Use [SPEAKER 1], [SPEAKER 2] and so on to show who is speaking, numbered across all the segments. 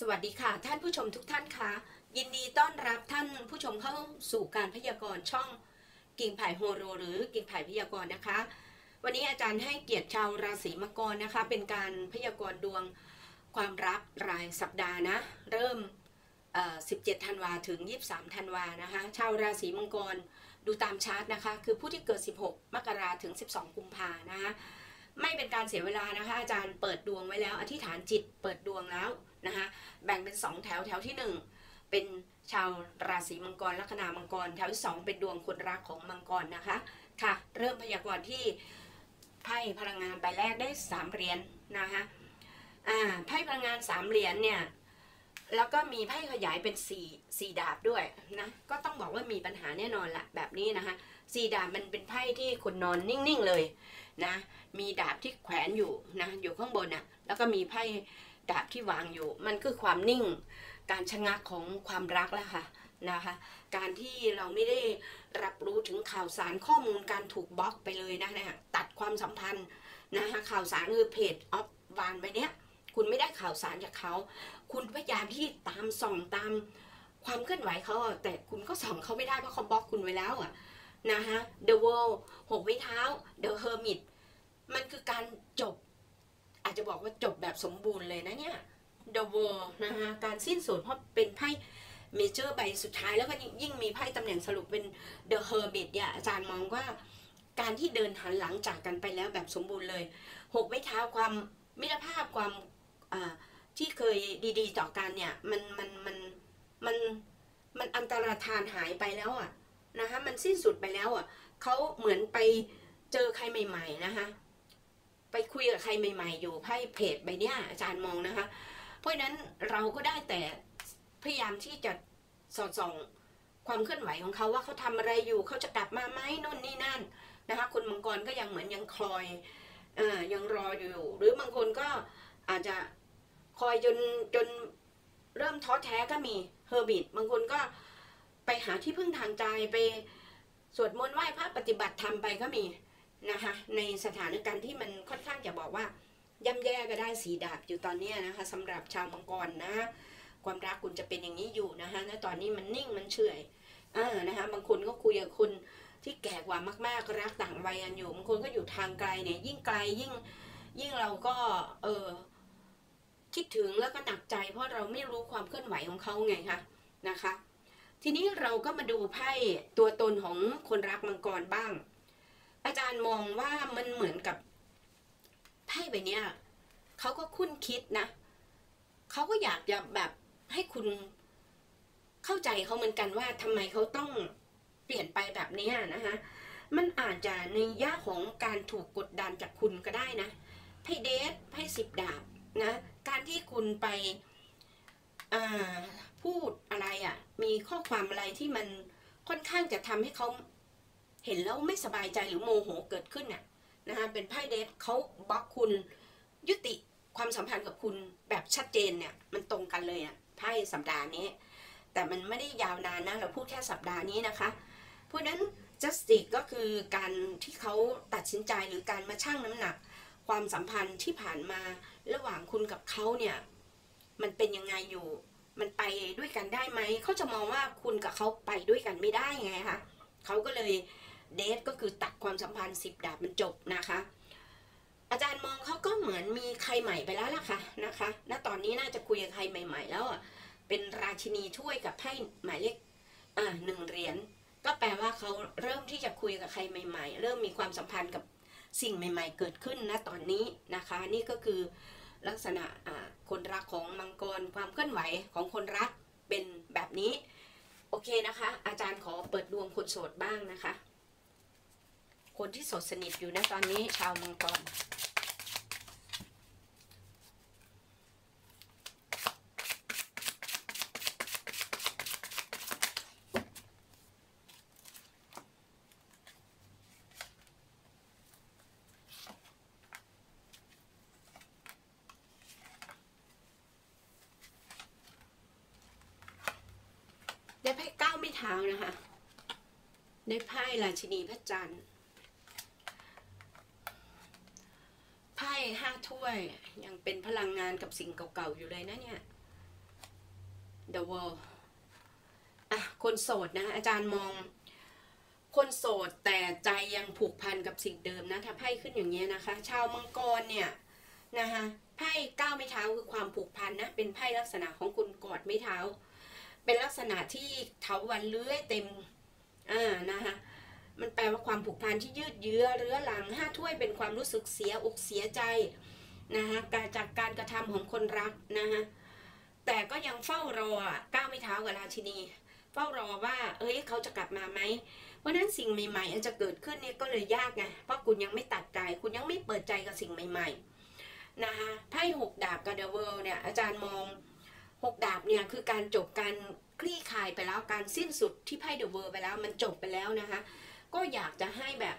[SPEAKER 1] สวัสดีค่ะ ท่านผู้ชมทุกท่านคะยินดีต้อนรับท่านผู้ชมเข้าสู่การพยากรณ์ช่องกิ่งไผ่โฮโร หรือกิ่งไผ่พยากรณ์นะคะ วันนี้อาจารย์ให้เกียรติชาวราศีมังกรนะคะ เป็นการพยากรณ์ดวงความรักรายสัปดาห์นะ เริ่ม 17 ธันวาถึง 23 ธันวานะคะ ชาวราศีมังกรดูตามชาร์ตนะคะ คือผู้ที่เกิด 16 มกราถึง 12 กุมภานะคะไม่เป็นการเสียเวลานะคะ อาจารย์เปิดดวงไว้แล้ว อธิษฐานจิตเปิดดวงแล้ว นะคะแบ่งเป็น 2 แถวแถวที่ 1 เป็นชาวราศีมังกรลัคนามังกร แถวที่ 2 เป็นดวงคนรักของมังกรนะคะค่ะ เริ่มพยากรณ์ที่ไพ่พลังงานใบแรกได้ 3 เหรียญนะคะอ่าไพ่พลังงาน 3 เหรียญเนี่ยแล้วก็มีไพ่ขยายเป็น4 4ดาบด้วยนะก็ต้องบอกว่ามีปัญหาแน่นอนละแบบนี้นะคะสี่ดาบมันเป็นไพ่ที่คนนอนนิ่งๆเลยนะมีดาบที่แขวนอยู่นะอยู่ข้างบนน่ะแล้วก็มีไพ่ ดาบที่วางอยู่ มันคือความนิ่ง การชะงักของความรักแล้วค่ะนะคะ การที่เราไม่ได้รับรู้ถึงข่าวสารข้อมูลการถูกบล็อกไปเลยนะนะตัดความสัมพันธ์นะคะข่าวสารคือเพจออฟวานไปเนี้ยคุณไม่ได้ข่าวสารจากเขา คุณพยายามที่ตามส่องตามความเคลื่อนไหวเขา แต่คุณก็ส่องเขาไม่ได้เพราะเขาบล็อกคุณไว้แล้วอะนะคะ The World หกไม้เท้า The Hermit มันคือการจบ อาจจะบอกว่าจบแบบสมบูรณ์เลยนะเนี่ย The World นะคะการสิ้นสุดเพราะเป็นไพ่เมเจอร์ใบสุดท้ายแล้วก็ยิ่งมีไพ่ตำแหน่งสรุปเป็น The Hermit เนี่ยอาจารย์มองว่าการที่เดินหันหลังจากกันไปแล้วแบบสมบูรณ์เลยหกไม้เท้าความมิตรภาพความที่เคยดีๆต่อกันเนี่ยมันมันมันมันมันอันตรธานหายไปแล้วอะนะคะมันสิ้นสุดไปแล้วอะเขาเหมือนไปเจอใครใหม่ ๆนะคะ ไปคุยกับใครใหม่ ๆ อยู่ไพ่เพจใบเนี้ยอาจารย์มองนะคะ เพราะนั้นเราก็ได้แต่พยายามที่จะสอดส่องความเคลื่อนไหวของเขาว่าเขาทำอะไรอยู่เขาจะกลับมาไหมนู่นนี่นั่นนะคะคนมังกรก็ยังเหมือนยังคอยเอ่อยังรออยู่ หรือบางคนก็อาจจะคอยจนจนเริ่มท้อแท้ก็มีเฮอร์บิทบางคนก็ไปหาที่พึ่งทางใจไปสวดมนต์ไหว้พระปฏิบัติธรรมไปก็มี นะคะในสถานการณ์ที่มันค่อนข้างจะบอกว่าย่ำแย่ก็ได้สีดาบอยู่ตอนนี้นะคะสำหรับชาวมังกรนะ ความรักคุณจะเป็นอย่างนี้อยู่นะคะณตอนนี้มันนิ่งมันเฉยเออนะคะบางคนก็คุยกับคุณที่แก่กว่ามากๆรักต่างวัยกันอยู่บางคนก็อยู่ทางไกลเนี่ยยิ่งไกลยิ่งยิ่งเราก็เออคิดถึงแล้วก็หนักใจ เพราะเราไม่รู้ความเคลื่อนไหวของเขาไงคะนะคะ ทีนี้เราก็มาดูไพ่ตัวตนของคนรักมังกรบ้าง อาจารย์มองว่ามันเหมือนกับไพ่ใบเนี้ยเขาก็คุ้นคิดนะเขาก็อยากจะแบบให้คุณเข้าใจเขาเหมือนกันว่าทำไมเขาต้องเปลี่ยนไปแบบนี้นะคะมันอาจจะในย่าของการถูกกดดันจากคุณก็ได้นะไพ่เดทไพ่สิบดาบนะ การที่คุณไปพูดอะไรอะ่ะ มีข้อความอะไรที่มันค่อนข้างจะทำให้เขา เห็นแล้วไม่สบายใจหรือโมโหเกิดขึ้นน่ะนะคะเป็นไพ่เดทเขาบล็อกคุณยุติความสัมพันธ์กับคุณแบบชัดเจนเนี่ยมันตรงกันเลยอะไพ่สัปดาห์นี้ แต่มันไม่ได้ยาวนานนะเราพูดแค่สัปดาห์นี้นะคะเพราะนั้น justice ก็คือการที่เขาตัดสินใจหรือการมาชั่งน้ำหนัก ความสัมพันธ์ที่ผ่านมาระหว่างคุณกับเขาเนี่ยมันเป็นยังไงอยู่ มันไปด้วยกันได้ไหม เขาจะมองว่าคุณกับเขาไปด้วยกันไม่ได้ไงคะเขาก็เลย เดทก็คือตัดความสัมพันธ์สิบดาบมันจบนะคะ อาจารย์มองเขาก็เหมือนมีใครใหม่ไปแล้วล่ะค่ะนะคะณตอนนี้น่าจะคุยกับใครใหม่ ๆ แล้วอะเป็นราชินีถ้วยกับไพ่หมายเลขอ่าหนึ่งเหรียญก็แปลว่าเขาเริ่มที่จะคุยกับใครใหม่ ๆ เริ่มมีความสัมพันธ์กับสิ่งใหม่ ๆ เกิดขึ้นนะตอนนี้นะคะ นี่ก็คือลักษณะคนรักของมังกรความเคลื่อนไหวของคนรักเป็นแบบนี้ โอเคนะคะ อาจารย์ขอเปิดดวงคนโสดบ้างนะคะ คนที่สดสนิทอยู่นะตอนนี้ชาวมังกรได้ไพ่เก้าไม่เท้านะคะ ได้ไพ่ราชินีพระจันทร์ ไพ่ ห้าถ้วย ยังเป็นพลังงานกับสิ่งเก่าๆ อยู่เลยนะเนี่ย the world อะ คนโสดนะ อาจารย์มอง คนโสดแต่ใจยังผูกพันกับสิ่งเดิมนะ ถ้าไพ่ขึ้นอย่างเงี้ยนะคะ ชาวมังกรเนี่ยนะคะไพ่ก้าวไม่เท้าคือความผูกพันนะ เป็นไพ่ลักษณะของคุณกอดไม่เท้า เป็นลักษณะที่เถาวันเลื้อยเต็มอ่านะคะ มันแปลว่าความผูกพันที่ยืดเยื้อเรื้อรังห้าถ้วยเป็นความรู้สึกเสียอกเสียใจนะคะการจากการกระทำของคนรักนะคะแต่ก็ยังเฝ้ารอก้าวไม่เท้ากับราชินี เฝ้ารอว่า เอ้ยเขาจะกลับมาไหมเพราะนั้นสิ่งใหม่ๆอันจะเกิดขึ้นนี่ก็เลยยากไงเพราะคุณยังไม่ตัดใจ คุณยังไม่เปิดใจกับสิ่งใหม่ ๆนะคะไพ่หกดาบกับเดอะเวิลด์เนี่ยอาจารย์มองหกดาบเนี่ยคือการจบการคลี่คลายไปแล้วการสิ้นสุดที่ไพ่เดอะเวิลด์ไปแล้ว มันจบไปแล้วนะคะ ก็อยากจะให้แบบ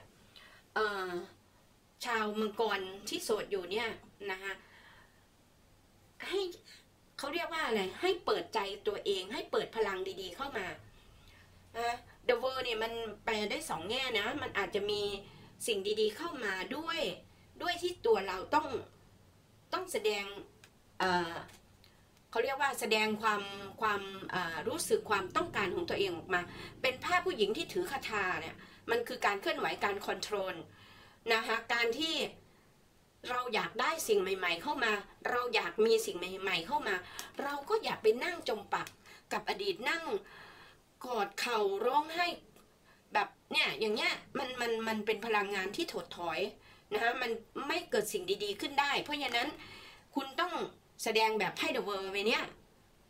[SPEAKER 1] ชาวมังกรที่โสดอยู่เนี่ยนะคะให้เขาเรียกว่าอะไร ให้เปิดใจตัวเอง ให้เปิดพลังดีๆเข้ามานะ The World เนี่ยมันแปลได้สองแง่นะ มันอาจจะมีสิ่งดีๆเข้ามาด้วย ด้วยที่ตัวเราต้องต้องแสดงเขาเรียกว่าแสดงความความรู้สึกความต้องการของตัวเองออกมา เป็นภาพผู้หญิงที่ถือคาถาเนี่ย มันคือการเคลื่อนไหวการคอนโทรลนะคะการที่เราอยากได้สิ่งใหม่ ๆ เข้ามา เราอยากมีสิ่งใหม่ ๆ เข้ามา เราก็อยากไปนั่งจมปักกับอดีตนั่งกอดเข่าร้องไห้แบบเนี่ยอย่างเงี้ยมันมันมันเป็นพลังงานที่ถดถอยนะคะมันไม่เกิดสิ่งดีๆขึ้นได้ เพราะฉะนั้นคุณต้องแสดงแบบไพ่เดอะเวิร์ไปเนี่ย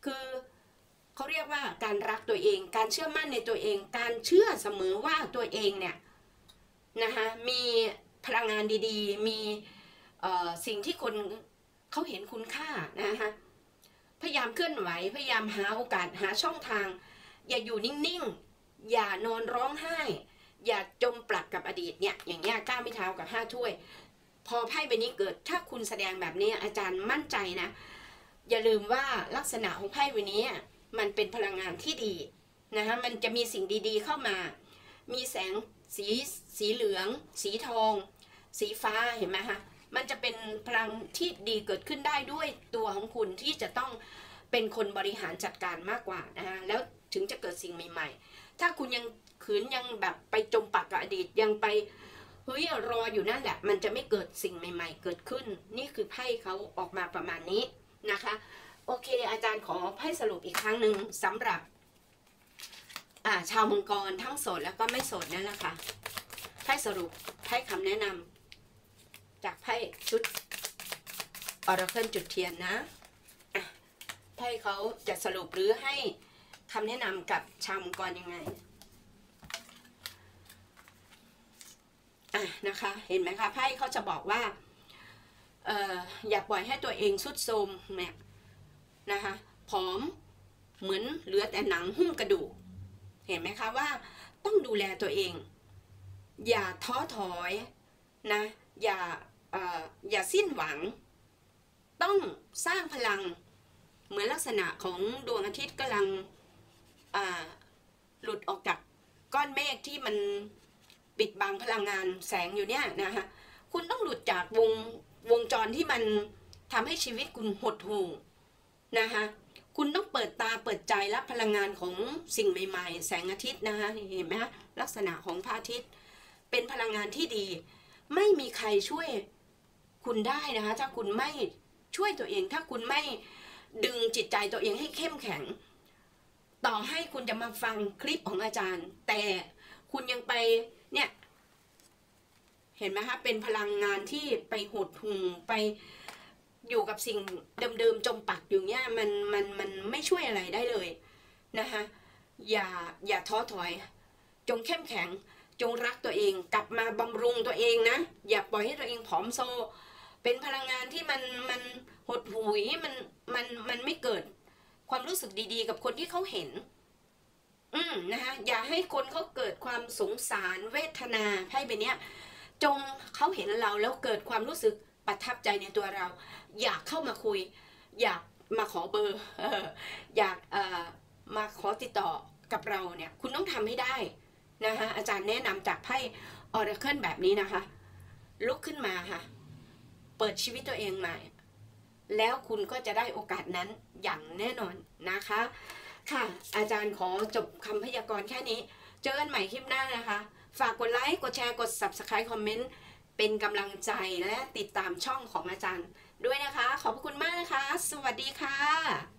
[SPEAKER 1] คือ เขาเรียกว่าการรักตัวเอง การเชื่อมั่นในตัวเอง การเชื่อเสมอว่าตัวเองเนี่ยนะคะมีพลังงานดีๆ มีสิ่งที่คนเขาเห็นคุณค่านะคะพยายามเคลื่อนไหว พยายามหาโอกาสหาช่องทาง อย่าอยู่นิ่งๆ อย่านอนร้องไห้ อย่าจมปลักกับอดีตเนี่ยอย่างเงี้ยก้าวไม่เท้ากับห้าถ้วย พอไพ่ใบนี้เกิดถ้าคุณแสดงแบบนี้อาจารย์มั่นใจนะ อย่าลืมว่าลักษณะของไพ่ใบนี้ มันเป็นพลังงานที่ดีนะคะมันจะมีสิ่งดีๆเข้ามา มีแสงสีสีเหลือง สีทอง สีฟ้าเห็นไหมคะมันจะเป็นพลังที่ดีเกิดขึ้นได้ด้วยตัวของคุณที่จะต้องเป็นคนบริหารจัดการมากกว่านะคะแล้วถึงจะเกิดสิ่งใหม่ ๆ ถ้าคุณยังขืนยังแบบไปจมปักกับอดีตยังไปเฮ้ยรออยู่นั่นแหละ มันจะไม่เกิดสิ่งใหม่ ๆ เกิดขึ้น นี่คือไพ่เขาออกมาประมาณนี้นะคะ โอเค อาจารย์ขอไพ่สรุปอีกครั้งหนึ่งสำหรับชาวมังกรทั้งโสดแล้วก็ไม่โสดนั่นแหละค่ะไพ่สรุปไพ่คำแนะนำจากไพ่ชุดออร์เคิลจุดเทียนนะไพ่เขาจะสรุปหรือให้คำแนะนำกับชาวมังกรยังไงอะนะคะเห็นไหมคะไพ่เขาจะบอกว่าอออย่าปล่อยให้ตัวเองสุดโทมเนี่ย นะคะผอมเหมือนเหลือแต่หนังหุ้มกระดูก เห็นไหมคะว่าต้องดูแลตัวเอง อย่าท้อถอยนะอย่าออย่าสิ้นหวัง ต้องสร้างพลังเหมือนลักษณะของดวงอาทิตย์กำลังหลุดออกจากก้อนเมฆที่มันปิดบังพลังงานแสงอยู่เนี่ยนะคะคุณต้องหลุดจากวงวงจรที่มันทำให้ชีวิตคุณหดหู่ นะคะคุณต้องเปิดตาเปิดใจรับพลังงานของสิ่งใหม่ ๆ แสงอาทิตย์นะคะเห็นไหมคะลักษณะของพระอาทิตย์ เป็นพลังงานที่ดี ไม่มีใครช่วยคุณได้นะคะ ถ้าคุณไม่ช่วยตัวเอง ถ้าคุณไม่ดึงจิตใจตัวเองให้เข้มแข็ง ต่อให้คุณจะมาฟังคลิปของอาจารย์ แต่คุณยังไปเนี่ย เห็นไหมคะเป็นพลังงานที่ไปหดหู่ไป อยู่กับสิ่งเดิมๆจมปักอยู่เนี่ยมันมันมันไม่ช่วยอะไรได้เลยนะคะอย่าอย่าท้อถอย จงเข้มแข็ง จงรักตัวเอง กลับมาบำรุงตัวเองนะ อย่าปล่อยให้ตัวเองผอมโซ เป็นพลังงานที่มันมันหดหูยมันมันมันไม่เกิด ความรู้สึกดีๆ กับคนที่เขาเห็น อืมนะคะอย่าให้คนเขาเกิดความสงสารเวทนาไพ่ใบเนี้ยจงเขาเห็นเราแล้วเกิดความรู้สึก ประทับใจในตัวเรา อยากเข้ามาคุย อยากมาขอเบอร์อยากมาขอติดต่อกับเราเนี่ยคุณต้องทำให้ได้นะคะอาจารย์แนะนำจากไพ่ออร์เคิลแบบนี้นะคะ ลุกขึ้นมาค่ะ เปิดชีวิตตัวเองใหม่ แล้วคุณก็จะได้โอกาสนั้นอย่างแน่นอนนะคะ ค่ะ อาจารย์ขอจบคำพยากรณ์แค่นี้ เจอกันใหม่คลิปหน้านะคะ ฝากกดไลค์ กดแชร์ กด subscribe คอมเมนต์ เป็นกำลังใจและติดตามช่องของอาจารย์ด้วยนะคะ ขอบคุณมากนะคะ สวัสดีค่ะ